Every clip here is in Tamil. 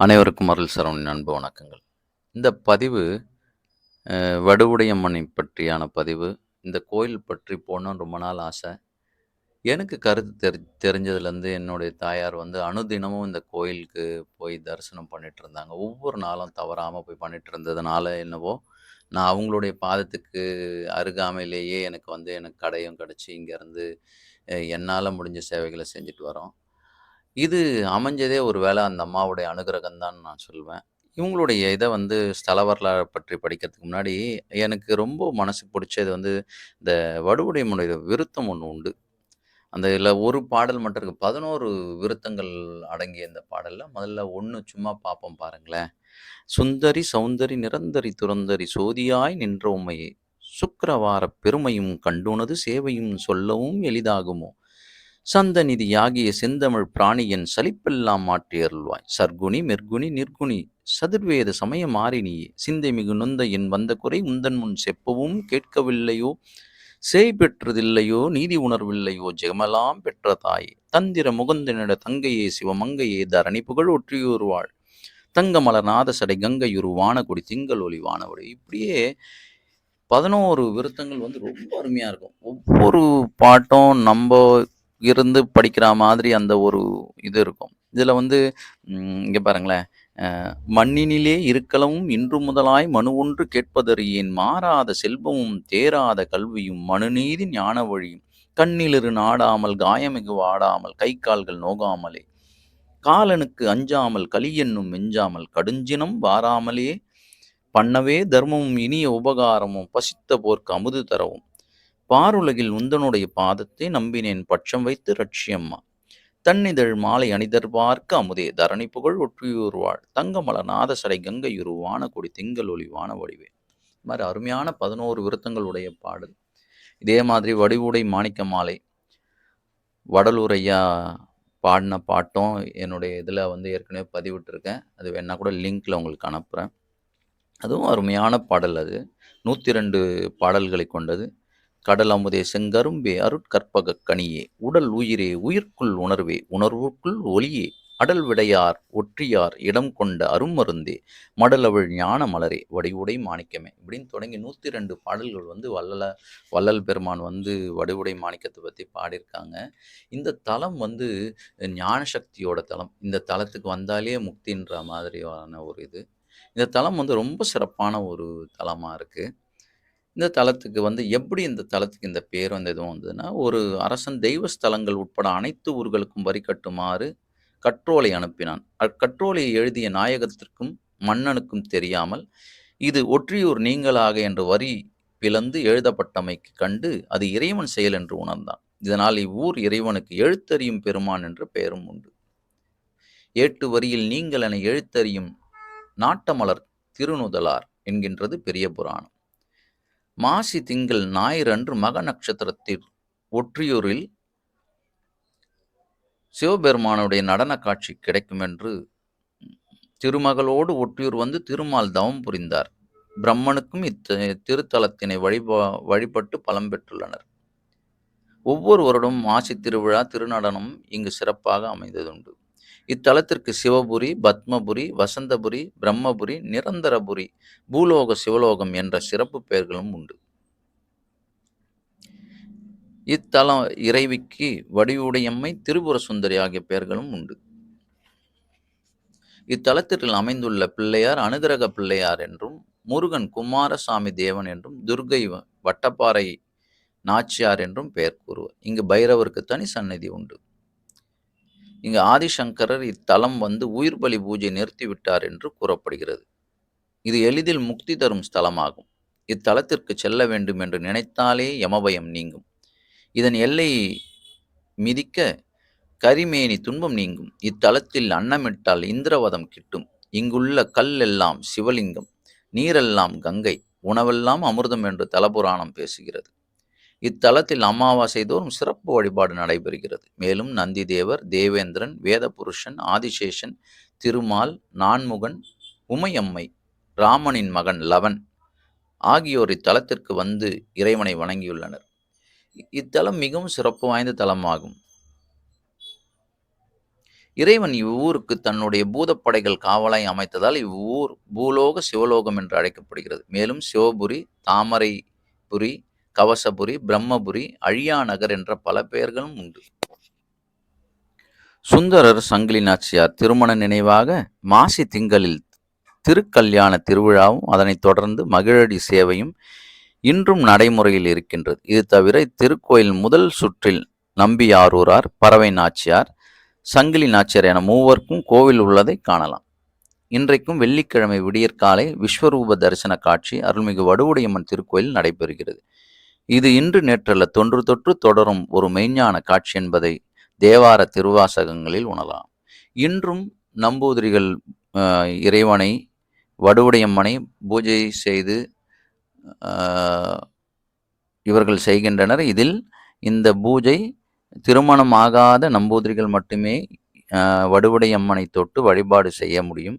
அனைவருக்கும் அருள் சரவணின் அன்பு வணக்கங்கள். இந்த பதிவு வடுவுடையம்மனை பற்றியான பதிவு. இந்த கோயில் பற்றி போகணும்னு ரொம்ப நாள் ஆசை. எனக்கு கருத்து தெரி தெரிஞ்சதுலேருந்து என்னுடைய தாயார் வந்து அனுதினமும் இந்த கோயிலுக்கு போய் தரிசனம் பண்ணிட்டு இருந்தாங்க ஒவ்வொரு நாளும் தவறாமல் போய் பண்ணிட்டு இருந்ததுனால என்னவோ நான் அவங்களுடைய பாதத்துக்கு அருகாமையிலேயே எனக்கு வந்து எனக்கு கடையும் கிடச்சி இங்கேருந்து என்னால் முடிஞ்ச சேவைகளை செஞ்சுட்டு வரோம். இது அமைஞ்சதே ஒரு வேளை அந்த அம்மாவுடைய அனுகிரகம் தான் நான் சொல்வேன். இவங்களுடைய இதை வந்து ஸ்தல வரலாறு பற்றி படிக்கிறதுக்கு முன்னாடி எனக்கு ரொம்ப மனசுக்கு பிடிச்சது வந்து இந்த வடுவுடையமுடைய விருத்தம் ஒன்று உண்டு. அந்த இதில் ஒரு பாடல் மட்டும் இருக்கு. பதினோரு விருத்தங்கள் அடங்கிய இந்த பாடலில் முதல்ல ஒன்று சும்மா பார்ப்போம் பாருங்களேன். சுந்தரி சௌந்தரி நிரந்தரி துரந்தரி சோதியாய் நின்ற உம்மையே. சுக்கிரவார பெருமையும் கண்டுனது சேவையும் சொல்லவும் எளிதாகுமோ? சந்தநிதியாகிய செந்தமிழ் பிராணியன் சலிப்பெல்லாம் மாற்றி அருள்வாய் சர்க்குணி மெர்குணி நிர்குணி சதுர்வேத சமய மாறினியே. சிந்தை மிகு நொந்த என் வந்த குறை உந்தன் முன் செப்பவும் கேட்கவில்லையோ? சேய் பெற்றதில்லையோ? நீதி உணர்வில்லையோ? ஜெகமெல்லாம் பெற்ற தாயே. தந்திர முகுந்தனிட தங்கையே சிவமங்கையே தரணி புகழ் ஒற்றியூர்வாள் தங்கமல நாதசடை கங்கையுரு வானகுடி திங்கள் ஒளி வானவடி. இப்படியே பதினோரு விருத்தங்கள் வந்து ரொம்ப அருமையாக இருக்கும். ஒவ்வொரு பாட்டும் நம்ம இருந்து படிக்கிற மாதிரி அந்த ஒரு இது இருக்கும். இதில் வந்து இங்கே பாருங்களேன். மண்ணினிலே இருக்கலவும் இன்று முதலாய் மனு ஒன்று கேட்பதறியேன். மாறாத செல்வமும் தேராத கல்வியும் மனுநீதி ஞான வழியும். கண்ணிலிரு நாடாமல் காயமிகு வாடாமல் கை கால்கள் நோகாமலே. காலனுக்கு அஞ்சாமல் களி என்னும் மெஞ்சாமல் கடுஞ்சினம் வாராமலே. பண்ணவே தர்மமும் இனிய உபகாரமும் பசித்த போர்க்கு அமுது தரவும். பாருலகில் உந்தனுடைய பாதத்தை நம்பினேன் பட்சம் வைத்து ரட்சியம்மா. தன்னிதழ் மாலை அணிதர் பார்க்க அமுதே தரணி புகழ் ஒற்றியூர்வாள் தங்கமல நாதசடை கங்கையுரு வானகுடி திங்கள் ஒளிவான வடிவே. இது மாதிரி அருமையான பதினோரு விருத்தங்களுடைய பாடல். இதே மாதிரி வடிவுடை மாணிக்க மாலை. வடலூரையா பாடின பாட்டும் என்னுடைய இதில் வந்து ஏற்கனவே பதிவிட்டிருக்கேன். அது வேணா கூட லிங்க்ல உங்களுக்கு அனுப்புகிறேன் அதுவும் அருமையான பாடல் அது. நூற்றி ரெண்டு பாடல்களை கொண்டது. கடல் அமுதே செங்கரும்பே அருட்கற்பக கனியே உடல் உயிரே உயிர்க்குள் உணர்வே உணர்வுக்குள் ஒளியே அடல் விடையார் ஒற்றியார் இடம் கொண்ட அருமருந்தே மடலவள் ஞான மலரே வடிவுடை மாணிக்கமே இப்படின்னு தொடங்கி நூற்றி ரெண்டு பாடல்கள் வந்து வள்ளல வள்ளல் பெருமான் வந்து வடிவுடை மாணிக்கத்தை பற்றி பாடியிருக்காங்க. இந்த தலம் வந்து ஞான சக்தியோட தலம். இந்த தலத்துக்கு வந்தாலே முக்தின்ற மாதிரியான ஒரு இது. இந்த தலம் வந்து ரொம்ப சிறப்பான ஒரு தலமாக இருக்குது இந்த தலத்துக்கு வந்து எப்படி இந்த தலத்துக்கு இந்த பேர் வந்து எதுவும் வந்ததுன்னா ஒரு அரசன் தெய்வ ஸ்தலங்கள் உட்பட அனைத்து ஊர்களுக்கும் வரி கட்டுமாறு கற்றோலை அனுப்பினான். அக்கற்றோலையை எழுதிய நாயகத்திற்கும் மன்னனுக்கும் தெரியாமல் இது ஒற்றியூர் நீங்களாக என்று வரி பிளந்து எழுதப்பட்டமைக்கு கண்டு அது இறைவன் செயல் என்று உணர்ந்தான். இதனால் இவ்வூர் இறைவனுக்கு எழுத்தறியும் பெருமான் என்ற பெயரும் உண்டு. ஏட்டு வரியில் நீங்கள் என எழுத்தறியும் நாட்டமலர் திருநுதலார் என்கின்றது பெரிய புராணம். மாசி திங்கள் ஞாயிறு அன்று மக நட்சத்திரத்தில் ஒற்றியூரில் சிவபெருமானுடைய நடன காட்சி கிடைக்கும் என்று திருமகளோடு ஒற்றியூர் வந்து திருமால் தவம் புரிந்தார். பிரம்மனுக்கும் இத்த திருத்தலத்தினை வழிபா வழிபட்டு பலம் பெற்றுள்ளனர். ஒவ்வொரு வருடமும் மாசி திருவிழா திருநடனம் இங்கு சிறப்பாக அமைந்ததுண்டு. இத்தலத்திற்கு சிவபுரி பத்மபுரி வசந்தபுரி பிரம்மபுரி நிரந்தரபுரி பூலோக சிவலோகம் என்ற சிறப்பு பெயர்களும் உண்டு. இத்தலம் இறைவிக்கு வடிவுடையம்மை திரிபுர சுந்தரி ஆகிய பெயர்களும் உண்டு. இத்தலத்திற்குள் அமைந்துள்ள பிள்ளையார் அனுகிரக பிள்ளையார் என்றும் முருகன் குமாரசாமி தேவன் என்றும் துர்கை வட்டப்பாறை நாச்சியார் என்றும் பெயர் கூறுவர். இங்கு பைரவருக்கு தனி சந்நிதி உண்டு. இங்கு ஆதிசங்கரர் இத்தலம் வந்து உயிர் பலி பூஜை நிறுத்திவிட்டார் என்று கூறப்படுகிறது. இது எளிதில் முக்தி தரும் ஸ்தலமாகும். இத்தலத்திற்கு செல்ல வேண்டும் என்று நினைத்தாலே யமபயம் நீங்கும். இதன் எல்லை மிதிக்க கரிமேனி துன்பம் நீங்கும். இத்தலத்தில் அன்னமிட்டால் இந்திரவதம் கிட்டும். இங்குள்ள கல் எல்லாம் சிவலிங்கம் நீரெல்லாம் கங்கை உணவெல்லாம் அமிர்தம் என்று தலபுராணம் பேசுகிறது. இத்தலத்தில் அமாவாசை தோறும் சிறப்பு வழிபாடு நடைபெறுகிறது. மேலும் நந்தி தேவர் தேவேந்திரன் வேதபுருஷன் ஆதிசேஷன் திருமால் நான்முகன் உமையம்மை ராமனின் மகன் லவன் ஆகியோர் இத்தலத்திற்கு வந்து இறைவனை வணங்கியுள்ளனர். இத்தலம் மிகவும் சிறப்பு வாய்ந்த தலமாகும். இறைவன் இவ்வூருக்கு தன்னுடைய பூதப்படைகள் காவலாய் அமைத்ததால் இவ்வூர் பூலோக சிவலோகம் என்று அழைக்கப்படுகிறது. மேலும் சிவபுரி தாமரைபுரி கவசபுரி பிரம்மபுரி அழியா நகர் என்ற பல பெயர்களும் உண்டு. சுந்தரர் சங்கிலி நாச்சியார் திருமண நினைவாக மாசி திங்களில் திருக்கல்யாண திருவிழாவும் அதனைத் தொடர்ந்து மகிழடி சேவையும் இன்றும் நடைமுறையில் இருக்கின்றது. இது தவிர இத்திருக்கோயில் முதல் சுற்றில் நம்பியாரூரார் பறவை நாச்சியார் சங்கிலி நாச்சியார் என மூவருக்கும் கோவில் உள்ளதை காணலாம். இன்றைக்கும் வெள்ளிக்கிழமை விடியற்காலை விஸ்வரூப தரிசன காட்சி அருள்மிகு வடுவுடையம்மன் திருக்கோயில் நடைபெறுகிறது. இது இன்று நேற்றல்ல தொன்று தொற்று தொடரும் ஒரு மெய்ஞான காட்சி என்பதை தேவார திருவாசகங்களில் உணரலாம் இன்றும் நம்பூதிரிகள் இறைவனை வடுவுடையம்மனை பூஜை செய்து இவர்கள் செய்கின்றனர். இதில் இந்த பூஜை திருமணம் ஆகாத நம்பூதிரிகள் மட்டுமே அஹ், வடுவுடையம்மனை தொட்டு வழிபாடு செய்ய முடியும்.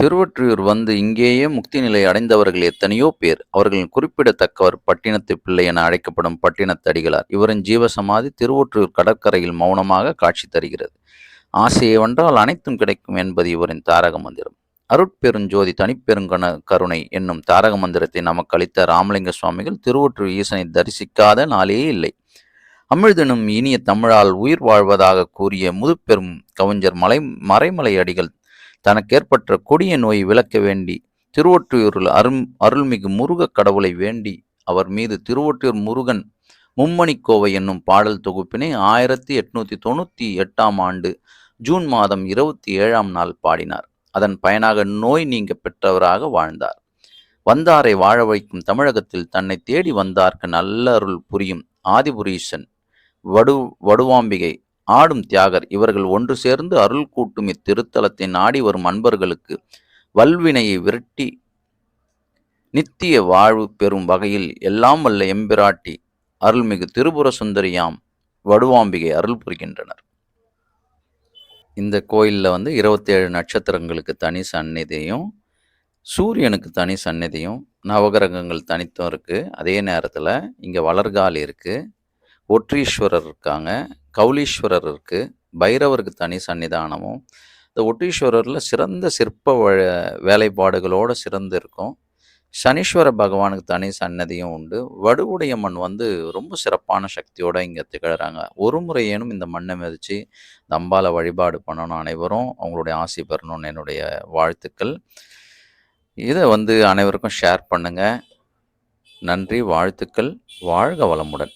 திருவொற்றியூர் வந்து இங்கேயே முக்தி நிலை அடைந்தவர்கள் எத்தனையோ பேர். அவர்களின் குறிப்பிடத்தக்கவர் பட்டினத்து பிள்ளை என அழைக்கப்படும் பட்டினத்தடிகளார். இவரின் ஜீவசமாதி திருவொற்றியூர் கடற்கரையில் மௌனமாக காட்சி தருகிறது. ஆசையை வென்றால் அனைத்தும் கிடைக்கும் என்பது இவரின் தாரக மந்திரம். அருட்பெருஞ்சோதி தனிப்பெருங்கண கருணை என்னும் தாரக மந்திரத்தை நமக்கு அளித்த ராமலிங்க சுவாமிகள் திருவொற்றியூர் ஈசனை தரிசிக்காத நாளே இல்லை. அமிழ்தனும் இனிய தமிழால் உயிர் வாழ்வதாக கூறிய முதுப்பெரும் கவிஞர் மலை மறைமலை அடிகள் தனக்கேற்பட்ட கொடிய நோய் விளக்க வேண்டி திருவொற்றியூரில் அரும் அருள்மிகு முருகக் கடவுளை வேண்டி அவர் மீது திருவொற்றியூர் முருகன் மும்மணிக்கோவை என்னும் பாடல் தொகுப்பினை ஆயிரத்தி எட்நூத்தி தொண்ணூத்தி எட்டாம் ஆண்டு ஜூன் மாதம் இருபத்தி ஏழாம் நாள் பாடினார். அதன் பயனாக நோய் நீங்க பெற்றவராக வாழ்ந்தார். வந்தாரை வாழ வைக்கும் தமிழகத்தில் தன்னை தேடி வந்தார்க்கு நல்ல அருள் புரியும் ஆதிபுரீசன் வடு வடுவாம்பிகை ஆடும் தியாகர். இவர்கள் ஒன்று சேர்ந்து அருள் கூட்டும் இத்திருத்தலத்தை நாடி வரும் அன்பர்களுக்கு வல்வினையை விரட்டி நித்திய வாழ்வு பெறும் வகையில் எல்லாம் வல்ல எம்பிராட்டி அருள்மிகு திரிபுர சுந்தரியாம் வடுவாம்பிகை அருள் புரிகின்றனர். இந்த கோயிலில் வந்து இருபத்தேழு நட்சத்திரங்களுக்கு தனி சந்நிதியும் சூரியனுக்கு தனி சந்நிதியும் நவகிரகங்கள் தனித்தும் இருக்குது அதே நேரத்தில் இங்கே வளர்கால் இருக்குது ஒற்றீஸ்வரர் இருக்காங்க கௌலீஸ்வரர் இருக்குது பைரவருக்கு தனி சன்னிதானமும். இந்த ஒட்டீஸ்வரரில் சிறந்த சிற்ப வ வேலைப்பாடுகளோடு சிறந்து இருக்கும். சனீஸ்வர பகவானுக்கு தனி சன்னதியும் உண்டு. வடுவுடையம்மன் வந்து ரொம்ப சிறப்பான சக்தியோடு இங்கே திகழ்கிறாங்க ஒரு முறையேனும் இந்த மண்ணை மிதித்து இந்த அம்பாலை வழிபாடு பண்ணணும் அனைவரும் அவங்களுடைய ஆசை பெறணும்னு என்னுடைய வாழ்த்துக்கள். இதை வந்து அனைவருக்கும் ஷேர் பண்ணுங்கள் நன்றி வாழ்த்துக்கள். வாழ்க வளமுடன்.